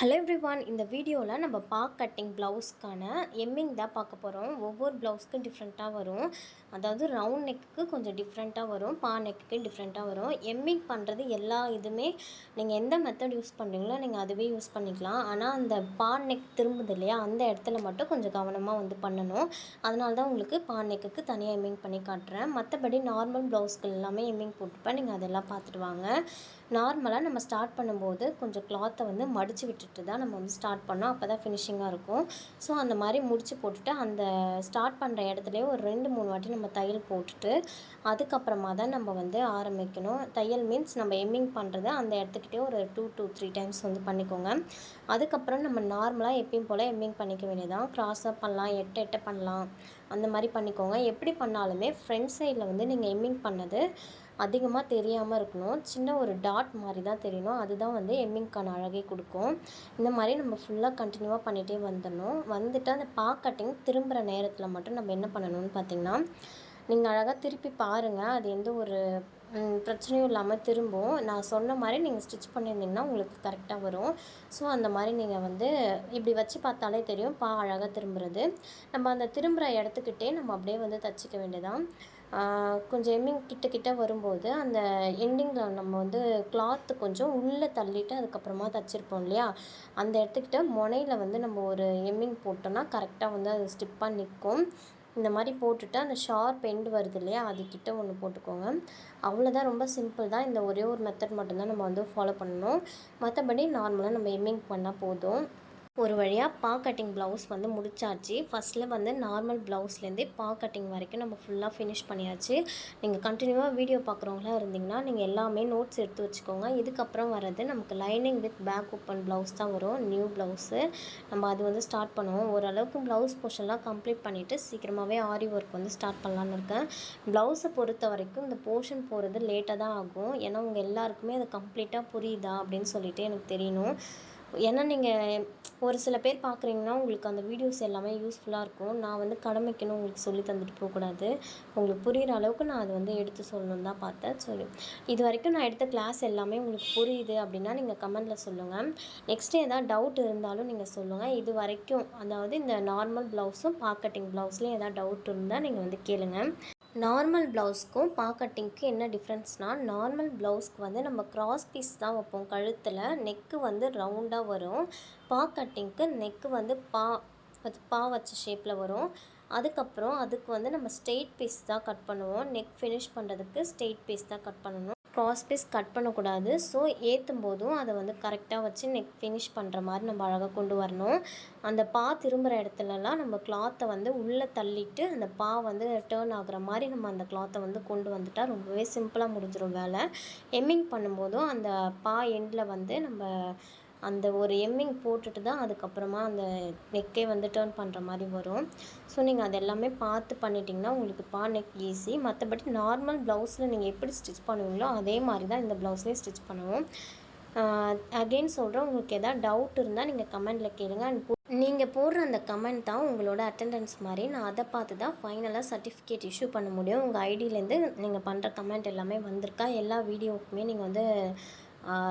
Hello one இந்த வீடியோவில் நம்ம பாக் கட்டிங் ப்ளவுஸ்க்கான எம்மிங் தான் பார்க்க போகிறோம் ஒவ்வொரு ப்ளவுஸ்க்கும் டிஃப்ரெண்ட்டாக வரும். அதாவது ரவுண்ட் நெக்குக்கு கொஞ்சம் டிஃப்ரெண்ட்டாக வரும் பா நெக்குக்கு டிஃப்ரெண்ட்டாக வரும். எம்மிங் பண்ணுறது எல்லா இதுவுமே நீங்கள் எந்த மெத்தட் யூஸ் பண்ணுறீங்களோ நீங்கள் அதுவே யூஸ் பண்ணிக்கலாம். ஆனால் அந்த பா நெக் திரும்புது இல்லையா அந்த இடத்துல மட்டும் கொஞ்சம் கவனமாக வந்து பண்ணணும். அதனால தான் உங்களுக்கு பா நெக்குக்கு தனியாக எம்மிங் பண்ணி காட்டுறேன். மற்றபடி நார்மல் ப்ளவுஸ்கள் எல்லாமே எம்மிங் போட்டுப்பேன். நீங்கள் அதெல்லாம் பார்த்துட்டு வாங்க. நார்மலாக நம்ம ஸ்டார்ட் பண்ணும்போது கொஞ்சம் கிளாத்தை வந்து மடித்து விட்டுட்டு தான் நம்ம வந்து ஸ்டார்ட் பண்ணோம் அப்போ தான் ஃபினிஷிங்காக இருக்கும். ஸோ அந்த மாதிரி முடித்து போட்டுட்டு அந்த ஸ்டார்ட் பண்ணுற இடத்துலையே ஒரு ரெண்டு மூணு வாட்டி நம்ம தையல் போட்டுட்டு அதுக்கப்புறமா தான் நம்ம வந்து ஆரம்பிக்கணும். தையல் மீன்ஸ் நம்ம எம்மிங் பண்ணுறது அந்த இடத்துக்கிட்டே ஒரு டூ டூ த்ரீ டைம்ஸ் வந்து பண்ணிக்கோங்க. அதுக்கப்புறம் நம்ம நார்மலாக எப்பயும் போல் எம்மிங் பண்ணிக்க வேண்டியதான் க்ராஸாக பண்ணலாம் எட்ட எட்ட பண்ணலாம். அந்த மாதிரி பண்ணிக்கோங்க. எப்படி பண்ணாலுமே ஃப்ரண்ட் சைடில் வந்து நீங்கள் எம்மிங் பண்ணது அதிகமாக தெரியாமல் இருக்கணும். சின்ன ஒரு டாட் மாதிரி தான் தெரியணும். அதுதான் வந்து எம்மிங்க்கான அழகே கொடுக்கும். இந்த மாதிரி நம்ம ஃபுல்லாக கண்டினியூவாக பண்ணிகிட்டே வந்துடணும். வந்துட்டு அந்த பா கட்டிங் திரும்புகிற நேரத்தில் மட்டும் நம்ம என்ன பண்ணணும்னு பார்த்திங்கன்னா நீங்கள் அழகாக திருப்பி பாருங்கள் அது எந்த ஒரு பிரச்சனையும் இல்லாமல் திரும்பும். நான் சொன்ன மாதிரி நீங்கள் ஸ்டிச் பண்ணியிருந்தீங்கன்னா உங்களுக்கு கரெக்டாக வரும். ஸோ அந்த மாதிரி நீங்கள் வந்து இப்படி வச்சு பார்த்தாலே தெரியும். பா அழகாக திரும்புறது. நம்ம அந்த திரும்புகிற இடத்துக்கிட்டே நம்ம அப்படியே வந்து தச்சிக்க வேண்டியதான் கொஞ்சம் எம்மிங் கிட்ட கிட்ட வரும்போது அந்த எண்டிங்கில் நம்ம வந்து கிளாத்து கொஞ்சம் உள்ளே தள்ளிட்டு அதுக்கப்புறமா தைச்சிருப்போம் இல்லையா? அந்த இடத்துக்கிட்ட முனையில் வந்து நம்ம ஒரு எம்மிங் போட்டோம்னா கரெக்டாக வந்து அது ஸ்டிப்பாக நிற்கும். இந்த மாதிரி போட்டுட்டு அந்த ஷார்ப் எண்டு வருது இல்லையா அதுக்கிட்ட ஒன்று போட்டுக்கோங்க. அவ்வளோதான் ரொம்ப சிம்பிள் தான். இந்த ஒரே ஒரு மெத்தட் மட்டும்தான் நம்ம வந்து ஃபாலோ பண்ணணும். மற்றபடி நார்மலாக நம்ம எம்மிங் பண்ணால் போதும். ஒரு வழியாக பா கட்டிங் ப்ளவுஸ் வந்து முடிச்சாச்சு. ஃபஸ்ட்டில் வந்து நார்மல் ப்ளவுஸ்லேருந்தே பா கட்டிங் வரைக்கும் நம்ம ஃபுல்லாக ஃபினிஷ் பண்ணியாச்சு. நீங்கள் கண்டினியூவாக வீடியோ பார்க்குறவங்களா இருந்தீங்கன்னா நீங்கள் எல்லாமே நோட்ஸ் எடுத்து வச்சுக்கோங்க. இதுக்கப்புறம் வர்றது நமக்கு lining with back open blouse தான் வரும். நியூ ப்ளவுஸு நம்ம அது வந்து ஸ்டார்ட் பண்ணுவோம். ஓரளவுக்கு ப்ளவுஸ் போர்ஷன்லாம் கம்ப்ளீட் பண்ணிவிட்டு சீக்கிரமாகவே ஆரி ஒர்க் வந்து ஸ்டார்ட் பண்ணலான்னு இருக்கேன். ப்ளவுஸை பொறுத்த வரைக்கும் இந்த போர்ஷன் போகிறது லேட்டாக தான் ஆகும். ஏன்னா உங்கள் எல்லாருக்குமே அது கம்ப்ளீட்டாக புரியுதா அப்படின்னு சொல்லிட்டு எனக்கு தெரியணும். ஏன்னா நீங்கள் ஒரு சில பேர் பார்க்குறீங்கன்னா உங்களுக்கு அந்த வீடியோஸ் எல்லாமே யூஸ்ஃபுல்லாக இருக்கும். நான் வந்து கடமைக்குன்னு உங்களுக்கு சொல்லி தந்துட்டு போகக்கூடாது. உங்களுக்கு புரிகிற அளவுக்கு நான் அதை வந்து எடுத்து சொல்லணுன்னு தான் பார்த்தேன். சொல்லி இது வரைக்கும் நான் எடுத்த கிளாஸ் எல்லாமே உங்களுக்கு புரியுது அப்படின்னா நீங்கள் கமெண்ட்டில் சொல்லுங்கள் நெக்ஸ்ட்டு எதாவது டவுட் இருந்தாலும் நீங்கள் சொல்லுங்கள் இது வரைக்கும் அதாவது இந்த நார்மல் ப்ளவுஸும் பாக்கெட்டிங் ப்ளவுஸ்லேயும் எதாவது டவுட் இருந்தால் நீங்கள் வந்து கேளுங்கள் நார்மல் ப்ளவுஸ்க்கும் பா கட்டிங்க்கு என்ன டிஃப்ரென்ஸ்னால் நார்மல் ப்ளவுஸ்க்கு வந்து நம்ம கிராஸ் பீஸ் தான் வைப்போம். கழுத்தில் நெக்கு வந்து ரவுண்டாக வரும். பா கட்டிங்க்கு நெக்கு வந்து பா பா வச்ச ஷேப்பில் வரும். அதுக்கப்புறம் அதுக்கு வந்து நம்ம ஸ்ட்ரெயிட் பீஸ் தான் கட் பண்ணுவோம். நெக் ஃபினிஷ் பண்ணுறதுக்கு ஸ்ட்ரெயிட் பீஸ் தான் கட் பண்ணணும். க்ராஸ் பீஸ் கட் பண்ணக்கூடாது. ஸோ ஏற்றும் போதும் அதை வந்து கரெக்டாக வச்சு நெக் ஃபினிஷ் பண்ணுற மாதிரி நம்ம அழகாக கொண்டு வரணும். அந்த பா திரும்புகிற இடத்துலலாம் நம்ம கிளாத்தை வந்து உள்ளே தள்ளிட்டு அந்த பா வந்து டேர்ன் ஆகுற மாதிரி நம்ம அந்த கிளாத்தை வந்து கொண்டு வந்துட்டால் ரொம்பவே சிம்பிளாக முடிஞ்சிடும் வேலை. எம்மிங் பண்ணும்போதும் அந்த பா எண்டில் வந்து நம்ம அந்த ஒரு எம்மிங் போட்டுட்டு தான் அதுக்கப்புறமா அந்த நெக்கே வந்து டேர்ன் பண்ணுற மாதிரி வரும். ஸோ நீங்கள் அது எல்லாமே பார்த்து பண்ணிட்டீங்கன்னா உங்களுக்கு பா நெக் ஈஸி மற்றபடி நார்மல் ப்ளவுஸில் நீங்கள் எப்படி ஸ்டிச் பண்ணுவீங்களோ அதே மாதிரி தான் இந்த ப்ளவுஸ்லேயும் ஸ்டிச் பண்ணுவோம். அகெயின் சொல்கிறேன் உங்களுக்கு எதாவது டவுட் இருந்தால் நீங்கள் கமெண்டில் கேளுங்க. அண்ட் நீங்கள் போடுற அந்த கமெண்ட் தான் உங்களோட அட்டெண்டன்ஸ் மாதிரி. நான் அதை பார்த்து தான் ஃபைனலாக சர்டிஃபிகேட் இஷ்யூ பண்ண முடியும். உங்கள் ஐடியிலேருந்து நீங்கள் பண்ணுற கமெண்ட் எல்லாமே வந்திருக்கா? எல்லா வீடியோவுக்குமே நீங்கள் வந்து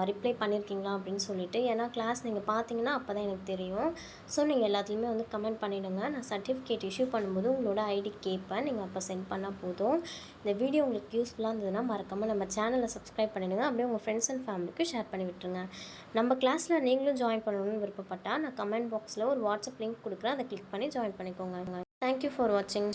ரிப்ளை பண்ணியிருக்கீங்களா அப்படின்னு சொல்லிட்டு. ஏன்னா கிளாஸ் நீங்கள் பார்த்தீங்கன்னா அப்போ தான் எனக்கு தெரியும். ஸோ நீங்கள் எல்லாத்துலேயுமே வந்து கமெண்ட் பண்ணிவிடுங்க நான் சர்டிஃபிகேட் இஷ்யூ பண்ணும்போது உங்களோட ஐடி கேட்பேன் நீங்கள் அப்போ சென்ட் பண்ணால் போதும். இந்த வீடியோ உங்களுக்கு யூஸ்ஃபுல்லாக இருந்ததுன்னா மறக்காமல் நம்ம சேனலை சப்ஸ்கிரைப் பண்ணிவிடுங்க அப்படியே உங்கள் ஃப்ரெண்ட்ஸ் அண்ட் ஃபேமிலிக்கு ஷேர் பண்ணி விட்டுருங்க. நம்ம கிளாஸில் நீங்களும் ஜாயின் பண்ணணும்னு விருப்பப்பட்டால் நான் கமெண்ட் பாக்ஸில் ஒரு வாட்ஸ்அப் லிங்க் கொடுக்குறேன். அதை கிளிக் பண்ணி ஜாயின் பண்ணிக்கோங்க. தேங்க்யூ ஃபார் வாட்சிங்